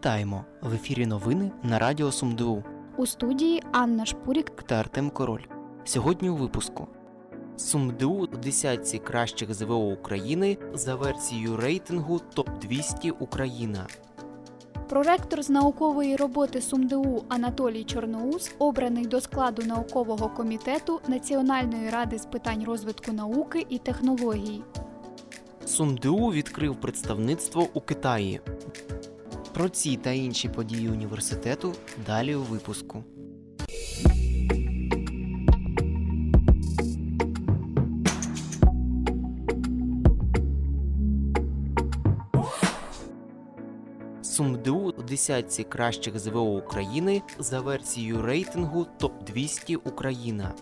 Вітаємо! В ефірі новини на Радіо СумДУ У студії Анна Шпурік. та Артем Король. Сьогодні у випуску. СумДУ у десятці кращих ЗВО України за версією рейтингу ТОП-200 Україна. Проректор з наукової роботи СумДУ Анатолій Чорноус обраний до складу наукового комітету Національної ради з питань розвитку науки і технологій. СумДУ відкрив представництво у Китаї. Про ці та інші події університету далі у випуску. СумДУ у десятці кращих ЗВО України за версією рейтингу ТОП-200 Україна.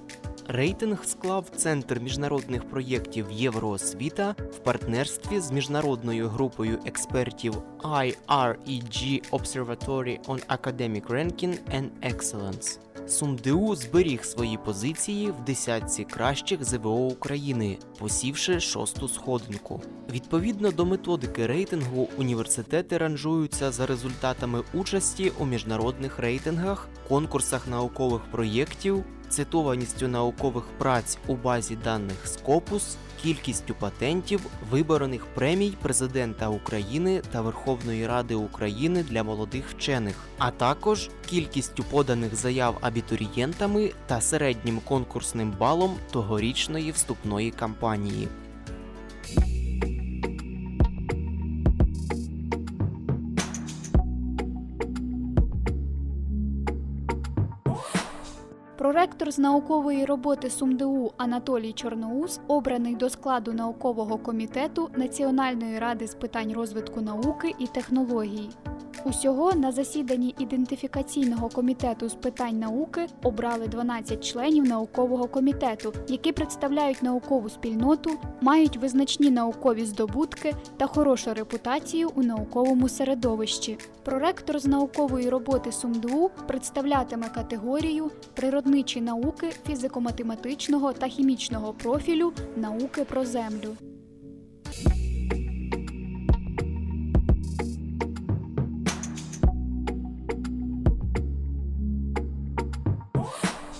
Рейтинг склав Центр міжнародних проєктів Євроосвіта в партнерстві з міжнародною групою експертів IREG Observatory on Academic Ranking and Excellence. СумДУ зберіг свої позиції в десятці кращих ЗВО України, посівши шосту сходинку. Відповідно до методики рейтингу, університети ранжуються за результатами участі у міжнародних рейтингах, конкурсах наукових проєктів, цитованістю наукових праць у базі даних Scopus, кількістю патентів, виборених премій президента України та Верховної Ради України для молодих вчених, а також кількістю поданих заяв абітурієнтами та середнім конкурсним балом тогорічної вступної кампанії. Проректор з наукової роботи СумДУ Анатолій Чорноус обраний до складу наукового комітету Національної ради з питань розвитку науки і технологій. Усього на засіданні ідентифікаційного комітету з питань науки обрали 12 членів наукового комітету, які представляють наукову спільноту, мають визначні наукові здобутки та хорошу репутацію у науковому середовищі. Проректор з наукової роботи СумДУ представлятиме категорію природничі науки фізико-математичного та хімічного профілю науки про землю.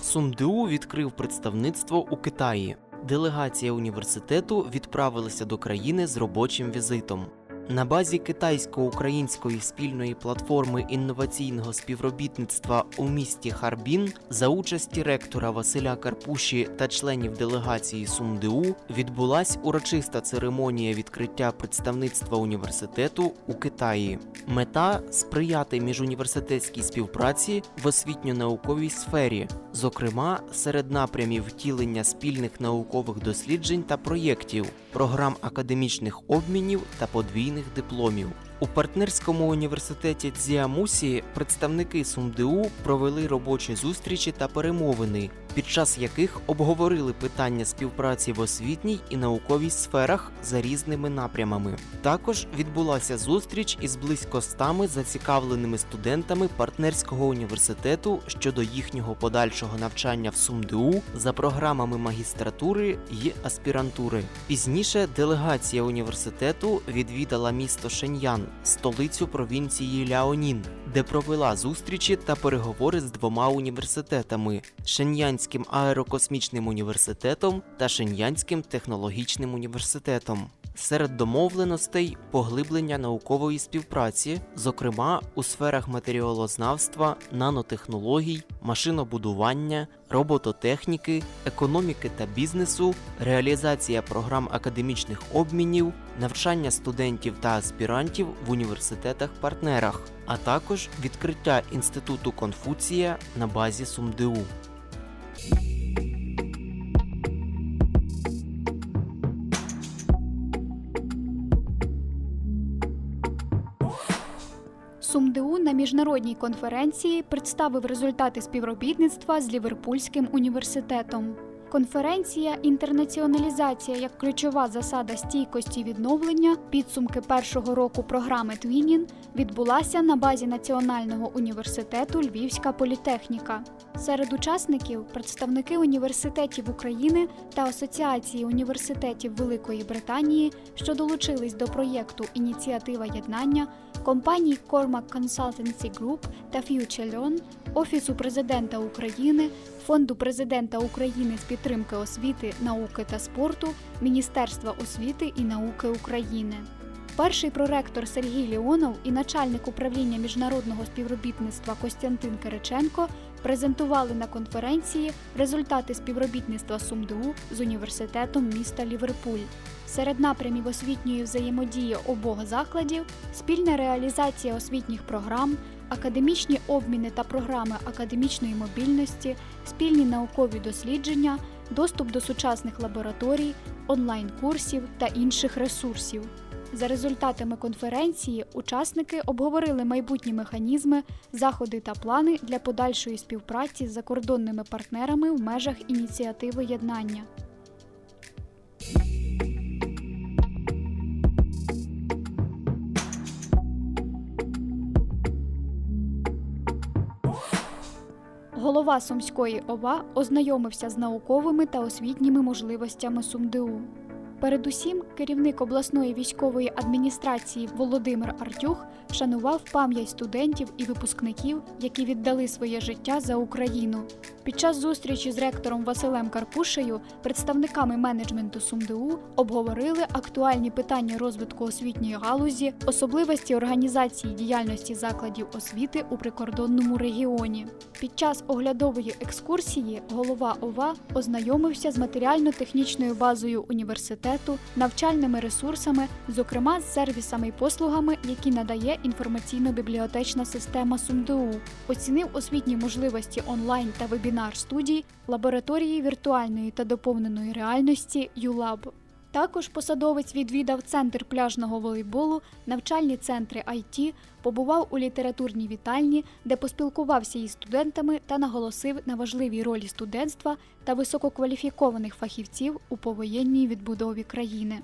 СумДУ відкрив представництво у Китаї. Делегація університету відправилася до країни з робочим візитом. На базі китайсько-української спільної платформи інноваційного співробітництва у місті Харбін за участі ректора Василя Карпуші та членів делегації СумДУ відбулась урочиста церемонія відкриття представництва університету у Китаї. Мета сприяти міжуніверситетській співпраці в освітньо-науковій сфері, зокрема серед напрямів втілення спільних наукових досліджень та проєктів, програм академічних обмінів та подвійних дипломів. У партнерському університеті Дзіамусі представники СумДУ провели робочі зустрічі та перемовини, під час яких обговорили питання співпраці в освітній і науковій сферах за різними напрямами. Також відбулася зустріч із близько стами зацікавленими студентами партнерського університету щодо їхнього подальшого навчання в СумДУ за програмами магістратури й аспірантури. Пізніше делегація університету відвідала місто Шеньян, столицю провінції Ляонін, де провела зустрічі та переговори з двома університетами Шеньянським аерокосмічним університетом та Шеньянським технологічним університетом. Серед домовленостей поглиблення наукової співпраці, зокрема у сферах матеріалознавства, нанотехнологій, машинобудування, робототехніки, економіки та бізнесу, реалізація програм академічних обмінів, навчання студентів та аспірантів в університетах-партнерах, а також відкриття інституту Конфуція на базі СумДУ. СумДУ на міжнародній конференції представив результати співробітництва з Ліверпульським університетом. Конференція Інтернаціоналізація як ключова засада стійкості відновлення підсумки першого року програми Твінін відбулася на базі Національного університету Львівська політехніка. Серед учасників представники університетів України та Асоціації університетів Великої Британії, що долучились до проєкту Ініціатива єднання, компаній Cormac Consultancy Group та FutureLearn, Офісу президента України, Фонду президента України з підтримки освіти, науки та спорту, Міністерства освіти і науки України. Перший проректор Сергій Леонов і начальник управління міжнародного співробітництва Костянтин Кириченко презентували на конференції результати співробітництва СумДУ з університетом міста Ліверпуль. Серед напрямів освітньої взаємодії обох закладів спільна реалізація освітніх програм, академічні обміни та програми академічної мобільності, спільні наукові дослідження, доступ до сучасних лабораторій, онлайн-курсів та інших ресурсів. За результатами конференції учасники обговорили майбутні механізми, заходи та плани для подальшої співпраці з закордонними партнерами в межах ініціативи єднання. Голова Сумської ОВА ознайомився з науковими та освітніми можливостями СумДУ. Передусім, керівник обласної військової адміністрації Володимир Артюх вшанував пам'ять студентів і випускників, які віддали своє життя за Україну. Під час зустрічі з ректором Василем Карпушею, представниками менеджменту СумДУ обговорили актуальні питання розвитку освітньої галузі, особливості організації діяльності закладів освіти у прикордонному регіоні. Під час оглядової екскурсії голова ОВА ознайомився з матеріально-технічною базою університету, навчальними ресурсами, зокрема з сервісами і послугами, які надає інформаційно-бібліотечна система СумДУ, оцінив освітні можливості онлайн та вебінар студій, лабораторії віртуальної та доповненої реальності ЮЛАБ. Також посадовець відвідав центр пляжного волейболу, навчальні центри IT, побував у літературній вітальні, де поспілкувався із студентами та наголосив на важливій ролі студентства та висококваліфікованих фахівців у повоєнній відбудові країни.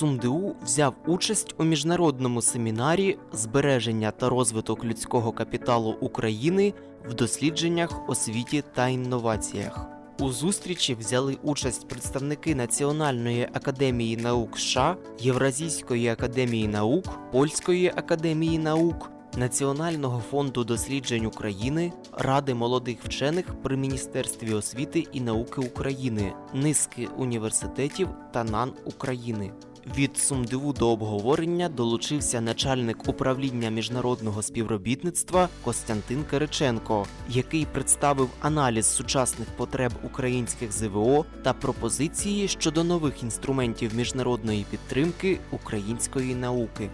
СумДУ взяв участь у міжнародному семінарі збереження та розвиток людського капіталу України в дослідженнях, освіті та інноваціях. У зустрічі взяли участь представники Національної академії наук США, Євразійської академії наук, Польської академії наук, Національного фонду досліджень України, Ради молодих вчених при Міністерстві освіти і науки України, низки університетів та НАН України. Від сумдиву до обговорення долучився начальник управління міжнародного співробітництва Костянтин Кириченко, який представив аналіз сучасних потреб українських ЗВО та пропозиції щодо нових інструментів міжнародної підтримки української науки.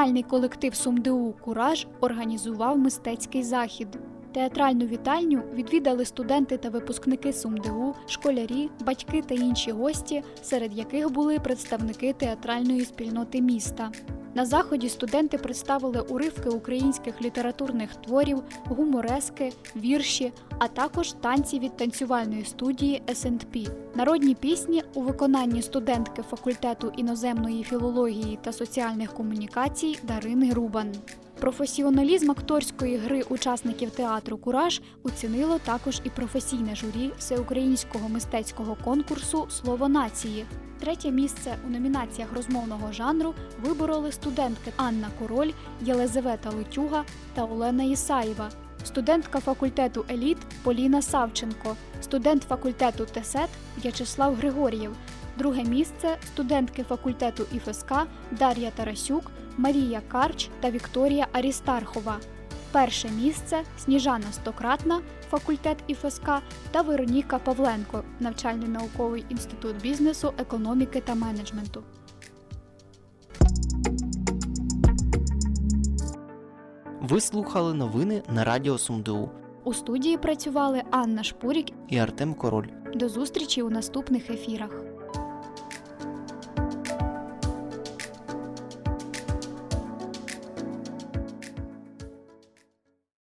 Театральний колектив СумДУ Кураж організував мистецький захід. Театральну вітальню відвідали студенти та випускники СумДУ, школярі, батьки та інші гості, серед яких були представники театральної спільноти міста. На заході студенти представили уривки українських літературних творів, гуморески, вірші, а також танці від танцювальної студії СНП. Народні пісні у виконанні студентки факультету іноземної філології та соціальних комунікацій Дарини Рубан. Професіоналізм акторської гри учасників театру Кураж оцінило також і професійне журі всеукраїнського мистецького конкурсу Слово нації. Третє місце у номінаціях розмовного жанру вибороли студентки Анна Король, Єлизавета Летюга та Олена Ісаєва, студентка факультету Еліт Поліна Савченко, студент факультету ТЕСЕТ В'ячеслав Григор'єв. Друге місце студентки факультету ІФСК Дар'я Тарасюк, Марія Карч та Вікторія Арістархова. Перше місце Сніжана Стократна, факультет ІФСК та Вероніка Павленко, навчальний науковий інститут бізнесу, економіки та менеджменту. Ви слухали новини на Радіо СумДУ У студії працювали Анна Шпурік. і Артем Король. До зустрічі у наступних ефірах.